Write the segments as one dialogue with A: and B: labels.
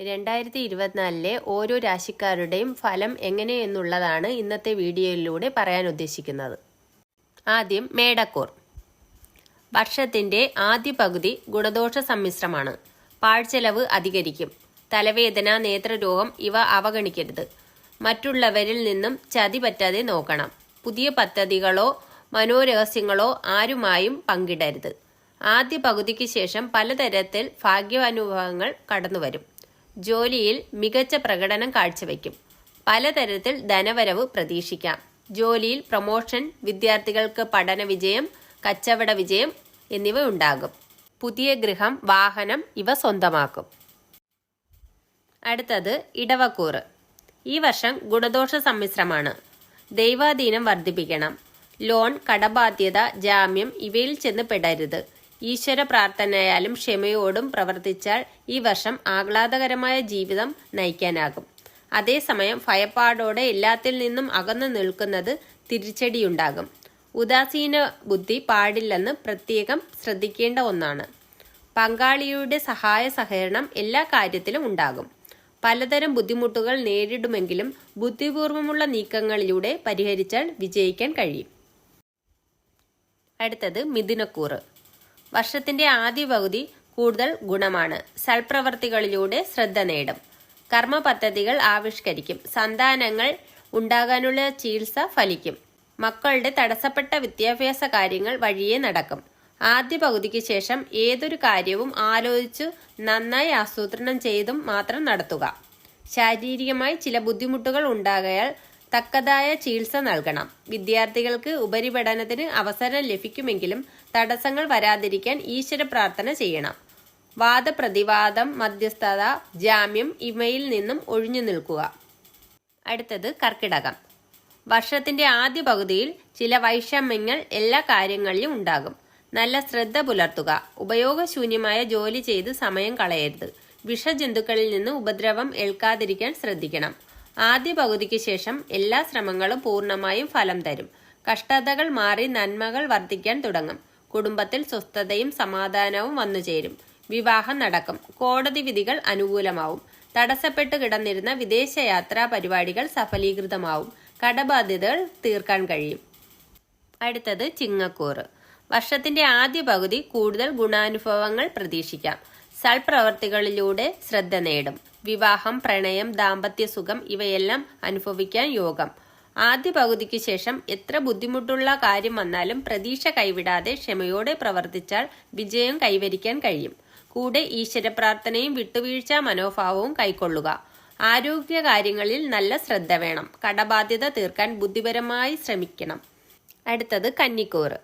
A: രണ്ടായിരത്തി ഇരുപത്തിനാലിലെ ഓരോ രാശിക്കാരുടെയും ഫലം എങ്ങനെയെന്നുള്ളതാണ് ഇന്നത്തെ വീഡിയോയിലൂടെ പറയാൻ ഉദ്ദേശിക്കുന്നത്. ആദ്യം മേടക്കൂർ. വർഷത്തിന്റെ ആദ്യ പകുതി ഗുണദോഷ സമ്മിശ്രമാണ്. പാഴ്ചെലവ് അധികരിക്കും. തലവേദന നേത്രരോഗം ഇവ അവഗണിക്കരുത്. മറ്റുള്ളവരിൽ നിന്നും ചതി പറ്റാതെ നോക്കണം. പുതിയ പദ്ധതികളോ മനോരഹസ്യങ്ങളോ ആരുമായും പങ്കിടരുത്. ആദ്യ പകുതിക്ക് ശേഷം പലതരത്തിൽ ഭാഗ്യാനുഭവങ്ങൾ കടന്നുവരും. ജോലിയിൽ മികച്ച പ്രകടനം കാഴ്ചവെക്കും. പലതരത്തിൽ ധനവരവ് പ്രതീക്ഷിക്കാം. ജോലിയിൽ പ്രൊമോഷൻ വിദ്യാർത്ഥികൾക്ക് പഠന വിജയം കച്ചവട വിജയം എന്നിവ ഉണ്ടാകും. പുതിയ ഗൃഹം വാഹനം ഇവ സ്വന്തമാക്കും. അടുത്തത് ഇടവക്കൂറ്. ഈ വർഷം ഗുണദോഷ സമ്മിശ്രമാണ്. ദൈവാധീനം വർദ്ധിപ്പിക്കണം. ലോൺ കടബാധ്യത ജാമ്യം ഇവയിൽ ചെന്ന് പെടരുത്. ഈശ്വര പ്രാർത്ഥനയാലും ക്ഷമയോടും പ്രവർത്തിച്ചാൽ ഈ വർഷം ആഹ്ലാദകരമായ ജീവിതം നയിക്കാനാകും. അതേസമയം ഭയപ്പാടോടെ എല്ലാത്തിൽ നിന്നും അകന്നു നിൽക്കുന്നത് തിരിച്ചടിയുണ്ടാകും. ഉദാസീന ബുദ്ധി പാടില്ലെന്ന് പ്രത്യേകം ശ്രദ്ധിക്കേണ്ട ഒന്നാണ്. പങ്കാളിയുടെ സഹായ സഹകരണം എല്ലാ കാര്യത്തിലും ഉണ്ടാകും. പലതരം ബുദ്ധിമുട്ടുകൾ നേരിടുമെങ്കിലും ബുദ്ധിപൂർവമുള്ള നീക്കങ്ങളിലൂടെ പരിഹരിച്ചാൽ വിജയിക്കാൻ കഴിയും. അടുത്തത് മിഥുനക്കൂറ്. വർഷത്തിന്റെ ആദ്യ പകുതി കൂടുതൽ ഗുണമാണ്. സൽപ്രവർത്തികളിലൂടെ ശ്രദ്ധ നേടും. കർമ്മ പദ്ധതികൾ ആവിഷ്കരിക്കും. സന്താനങ്ങൾ ഉണ്ടാകാനുള്ള ചികിത്സ ഫലിക്കും. മക്കളുടെ തടസ്സപ്പെട്ട വിദ്യാഭ്യാസ കാര്യങ്ങൾ വഴിയേ നടക്കും. ആദ്യ പകുതിക്ക് ശേഷം ഏതൊരു കാര്യവും ആലോചിച്ചു നന്നായി ആസൂത്രണം ചെയ്തും മാത്രം നടത്തുക. ശാരീരികമായി ചില ബുദ്ധിമുട്ടുകൾ ഉണ്ടാകയാൽ തക്കതായ ചികിത്സ നൽകണം. വിദ്യാർത്ഥികൾക്ക് ഉപരിപഠനത്തിന് അവസരം ലഭിക്കുമെങ്കിലും തടസ്സങ്ങൾ വരാതിരിക്കാൻ ഈശ്വര പ്രാർത്ഥന ചെയ്യണം. വാദപ്രതിവാദം മധ്യസ്ഥത ജാമ്യം ഇവയിൽ നിന്നും ഒഴിഞ്ഞു നിൽക്കുക. അടുത്തത് കർക്കിടകം. വർഷത്തിന്റെ ആദ്യ പകുതിയിൽ ചില വൈഷമ്യങ്ങൾ എല്ലാ കാര്യങ്ങളിലും ഉണ്ടാകും. നല്ല ശ്രദ്ധ പുലർത്തുക. ഉപയോഗശൂന്യമായ ജോലി ചെയ്ത് സമയം കളയരുത്. വിഷജന്തുക്കളിൽ നിന്ന് ഉപദ്രവം ഏൽക്കാതിരിക്കാൻ ശ്രദ്ധിക്കണം. ആദ്യ പകുതിക്ക് ശേഷം എല്ലാ ശ്രമങ്ങളും പൂർണമായും ഫലം തരും. കഷ്ടതകൾ മാറി നന്മകൾ വർദ്ധിക്കാൻ തുടങ്ങും. കുടുംബത്തിൽ സ്വസ്ഥതയും സമാധാനവും വന്നു ചേരും. വിവാഹം നടക്കും. കോടതി വിധികൾ അനുകൂലമാവും. തടസ്സപ്പെട്ട് കിടന്നിരുന്ന വിദേശയാത്രാ പരിപാടികൾ സഫലീകൃതമാവും. കടബാധ്യതകൾ തീർക്കാൻ കഴിയും. അടുത്തത് ചിങ്ങക്കൂറ്. വർഷത്തിന്റെ ആദ്യ പകുതി കൂടുതൽ ഗുണാനുഭവങ്ങൾ പ്രതീക്ഷിക്കാം. സൽപ്രവർത്തികളിലൂടെ ശ്രദ്ധ നേടും. വിവാഹം പ്രണയം ദാമ്പത്യ സുഖം ഇവയെല്ലാം അനുഭവിക്കാൻ യോഗം. ആദ്യ പകുതിക്ക് ശേഷം എത്ര ബുദ്ധിമുട്ടുള്ള കാര്യം വന്നാലും പ്രതീക്ഷ കൈവിടാതെ ക്ഷമയോടെ പ്രവർത്തിച്ചാൽ വിജയം കൈവരിക്കാൻ കഴിയും. കൂടെ ഈശ്വര പ്രാർത്ഥനയും വിട്ടുവീഴ്ച മനോഭാവവും കൈക്കൊള്ളുക. ആരോഗ്യ കാര്യങ്ങളിൽ നല്ല ശ്രദ്ധ വേണം. കടബാധ്യത തീർക്കാൻ ബുദ്ധിപരമായി ശ്രമിക്കണം. അടുത്തത് കന്നിക്കൂറ്.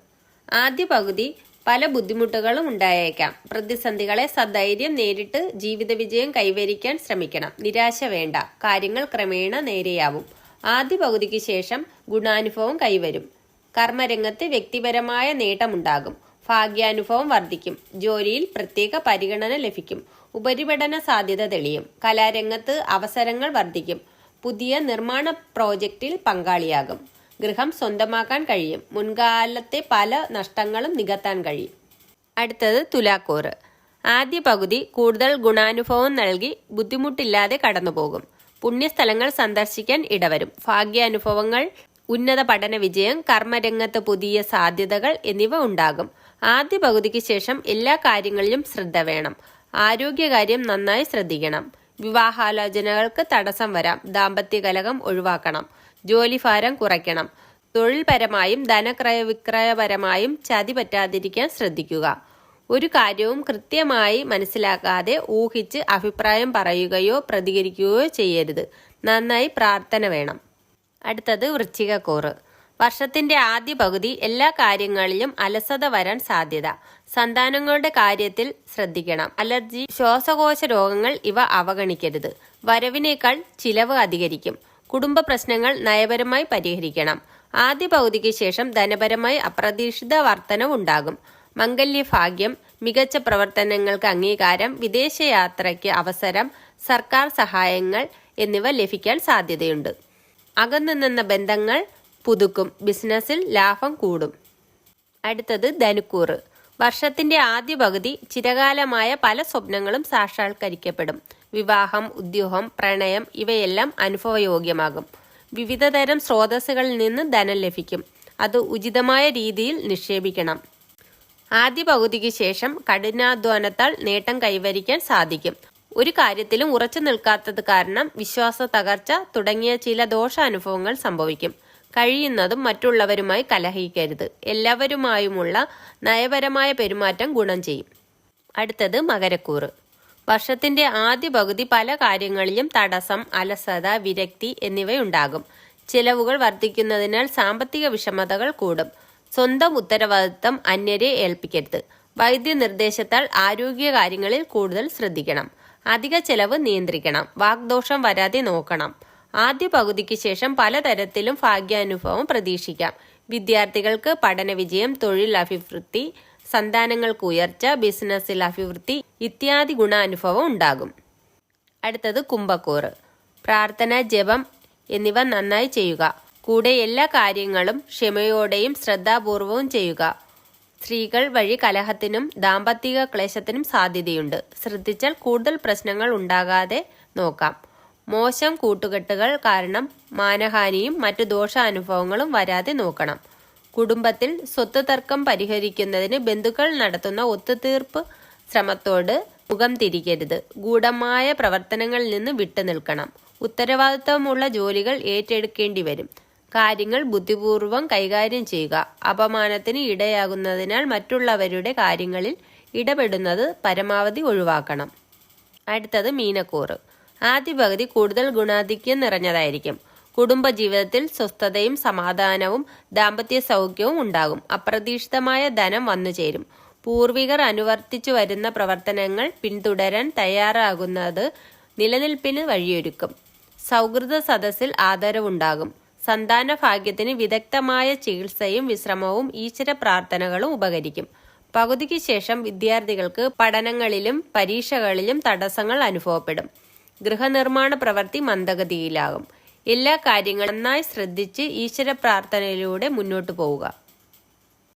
A: ആദ്യ പകുതി പല ബുദ്ധിമുട്ടുകളും ഉണ്ടായേക്കാം. പ്രതിസന്ധികളെ സധൈര്യം നേരിട്ട് ജീവിത വിജയം കൈവരിക്കാൻ ശ്രമിക്കണം. നിരാശ വേണ്ട. കാര്യങ്ങൾ ക്രമേണ നേരെയാവും. ആദ്യ പകുതിക്ക് ശേഷം ഗുണാനുഭവം കൈവരും. കർമ്മരംഗത്ത് വ്യക്തിപരമായ നേട്ടമുണ്ടാകും. ഭാഗ്യാനുഭവം വർദ്ധിക്കും. ജോലിയിൽ പ്രത്യേക പരിഗണന ലഭിക്കും. ഉപരിപഠന സാധ്യത തെളിയും. കലാരംഗത്ത് അവസരങ്ങൾ വർദ്ധിക്കും. പുതിയ നിർമ്മാണ പ്രോജക്റ്റിൽ പങ്കാളിയാകും. ഗൃഹം സ്വന്തമാക്കാൻ കഴിയും. മുൻകാലത്തെ പല നഷ്ടങ്ങളും നികത്താൻ കഴിയും. അടുത്തത് തുലാക്കൂറ്. ആദ്യ പകുതി കൂടുതൽ ഗുണാനുഭവം നൽകി ബുദ്ധിമുട്ടില്ലാതെ കടന്നുപോകും. പുണ്യസ്ഥലങ്ങൾ സന്ദർശിക്കാൻ ഇടവരും. ഭാഗ്യാനുഭവങ്ങൾ ഉന്നത പഠന വിജയം കർമ്മരംഗത്ത് പുതിയ സാധ്യതകൾ എന്നിവ ഉണ്ടാകും. ആദ്യ പകുതിക്ക് ശേഷം എല്ലാ കാര്യങ്ങളിലും ശ്രദ്ധ വേണം. ആരോഗ്യകാര്യം നന്നായി ശ്രദ്ധിക്കണം. വിവാഹാലോചനകൾക്ക് തടസ്സം വരാം. ദാമ്പത്യ കലകം ഒഴിവാക്കണം. ജോലിഭാരം കുറയ്ക്കണം. തൊഴിൽപരമായും ധനക്രയ വിക്രയപരമായും ചതി പറ്റാതിരിക്കാൻ ശ്രദ്ധിക്കുക. ഒരു കാര്യവും കൃത്യമായി മനസ്സിലാക്കാതെ ഊഹിച്ച് അഭിപ്രായം പറയുകയോ പ്രതികരിക്കുകയോ ചെയ്യരുത്. നന്നായി പ്രാർത്ഥന വേണം. അടുത്തത് വൃശ്ചികക്കൂറ്. വർഷത്തിന്റെ ആദ്യ പകുതി എല്ലാ കാര്യങ്ങളിലും അലസത വരാൻ സാധ്യത. സന്താനങ്ങളുടെ കാര്യത്തിൽ ശ്രദ്ധിക്കണം. അലർജി ശ്വാസകോശ രോഗങ്ങൾ ഇവ അവഗണിക്കരുത്. വരവിനേക്കാൾ ചിലവ് അധികരിക്കും. കുടുംബ പ്രശ്നങ്ങൾ നയപരമായി പരിഹരിക്കണം. ആദ്യ പകുതിക്ക് ശേഷം ധനപരമായി അപ്രതീക്ഷിത വർധനവുണ്ടാകും മംഗല്യഭാഗ്യം മികച്ച പ്രവർത്തനങ്ങൾക്ക് അംഗീകാരം വിദേശയാത്രയ്ക്ക് അവസരം സർക്കാർ സഹായങ്ങൾ എന്നിവ ലഭിക്കാൻ സാധ്യതയുണ്ട്. അകന്നു നിന്ന ബന്ധങ്ങൾ പുതുക്കും ബിസിനസ്സിൽ ലാഭം കൂടും. അടുത്തത് ധനുക്കൂറ്. വർഷത്തിന്റെ ആദ്യ പകുതി ചിരകാലമായ പല സ്വപ്നങ്ങളും സാക്ഷാത്കരിക്കപ്പെടും. വിവാഹം ഉദ്യോഗം പ്രണയം ഇവയെല്ലാം അനുഭവയോഗ്യമാകും. വിവിധതരം സ്രോതസ്സുകളിൽ നിന്ന് ധനം ലഭിക്കും. അത് ഉചിതമായ രീതിയിൽ നിക്ഷേപിക്കണം. ആദ്യ പകുതിക്ക് ശേഷം കഠിനാധ്വാനത്താൽ നേട്ടം കൈവരിക്കാൻ സാധിക്കും. ഒരു കാര്യത്തിലും ഉറച്ചു നിൽക്കാത്തത് കാരണം വിശ്വാസ തകർച്ച തുടങ്ങിയ ചില ദോഷാനുഭവങ്ങൾ സംഭവിക്കും. കഴിയുന്നതും മറ്റുള്ളവരുമായി കലഹിക്കരുത്. എല്ലാവരുമായുമുള്ള നയപരമായ പെരുമാറ്റം ഗുണം ചെയ്യും. അടുത്തത് മകരക്കൂറ്. വർഷത്തിന്റെ ആദ്യ പകുതി പല കാര്യങ്ങളിലും തടസ്സം അലസത വിരക്തി എന്നിവയുണ്ടാകും. ചിലവുകൾ വർദ്ധിക്കുന്നതിനാൽ സാമ്പത്തിക വിഷമതകൾ കൂടും. സ്വന്തം ഉത്തരവാദിത്തം അന്യരെ ഏൽപ്പിക്കരുത്. വൈദ്യനിർദ്ദേശത്താൽ ആരോഗ്യ കാര്യങ്ങളിൽ കൂടുതൽ ശ്രദ്ധിക്കണം. അധിക ചെലവ് നിയന്ത്രിക്കണം. വാഗ്ദോഷം വരാതെ നോക്കണം. ആദ്യ പകുതിക്ക് ശേഷം പലതരത്തിലും ഭാഗ്യാനുഭവം പ്രതീക്ഷിക്കാം. വിദ്യാർത്ഥികൾക്ക് പഠന വിജയം തൊഴിൽ അഭിവൃദ്ധി സന്താനങ്ങൾക്ക് ഉയർച്ച ബിസിനസ്സിൽ അഭിവൃദ്ധി ഇത്യാദി ഗുണാനുഭവം ഉണ്ടാകും. അടുത്തത് കുംഭക്കൂറ്. പ്രാർത്ഥന ജപം എന്നിവ നന്നായി ചെയ്യുക. കൂടെ എല്ലാ കാര്യങ്ങളും ക്ഷമയോടെയും ശ്രദ്ധാപൂർവവും ചെയ്യുക. സ്ത്രീകൾ വഴി കലഹത്തിനും ദാമ്പത്തിക ക്ലേശത്തിനും സാധ്യതയുണ്ട്. ശ്രദ്ധിച്ചാൽ കൂടുതൽ പ്രശ്നങ്ങൾ ഉണ്ടാകാതെ നോക്കാം. മോശം കൂട്ടുകെട്ടുകൾ കാരണം മാനഹാനിയും മറ്റു ദോഷാനുഭവങ്ങളും വരാതെ നോക്കണം. കുടുംബത്തിൽ സ്വത്ത് തർക്കം പരിഹരിക്കുന്നതിന് ബന്ധുക്കൾ നടത്തുന്ന ഒത്തുതീർപ്പ് ശ്രമത്തോട് മുഖം തിരിക്കരുത്. ഗൂഢമായ പ്രവർത്തനങ്ങളിൽ നിന്ന് വിട്ടുനിൽക്കണം. ഉത്തരവാദിത്തമുള്ള ജോലികൾ ഏറ്റെടുക്കേണ്ടി വരും. കാര്യങ്ങൾ ബുദ്ധിപൂർവം കൈകാര്യം ചെയ്യുക. അപമാനത്തിന് ഇടയാകുന്നതിനാൽ മറ്റുള്ളവരുടെ കാര്യങ്ങളിൽ ഇടപെടുന്നത് പരമാവധി ഒഴിവാക്കണം. അടുത്തത് മീനക്കൂറ്. ആദ്യ പകുതി കൂടുതൽ ഗുണാധിക്യം നിറഞ്ഞതായിരിക്കും. കുടുംബജീവിതത്തിൽ സ്വസ്ഥതയും സമാധാനവും ദാമ്പത്യ സൗഖ്യവും ഉണ്ടാകും. അപ്രതീക്ഷിതമായ ധനം വന്നു ചേരും പൂർവികർ അനുവർത്തിച്ചു വരുന്ന പ്രവർത്തനങ്ങൾ പിന്തുടരാൻ തയ്യാറാകുന്നത് നിലനിൽപ്പിന് വഴിയൊരുക്കും. സൗഹൃദ സദസ്സിൽ ആദരവുണ്ടാകും. സന്താന ഭാഗ്യത്തിന് വിദഗ്ധമായ ചികിത്സയും വിശ്രമവും ഈശ്വര പ്രാർത്ഥനകളും ഉപകരിക്കും. പകുതിക്ക് ശേഷം വിദ്യാർത്ഥികൾക്ക് പഠനങ്ങളിലും പരീക്ഷകളിലും തടസ്സങ്ങൾ അനുഭവപ്പെടും. ഗൃഹനിർമ്മാണ പ്രവൃത്തി മന്ദഗതിയിലാകും. എല്ലാ കാര്യങ്ങളും നന്നായി ശ്രദ്ധിച്ച് ഈശ്വര പ്രാർത്ഥനയിലൂടെ മുന്നോട്ട് പോവുക.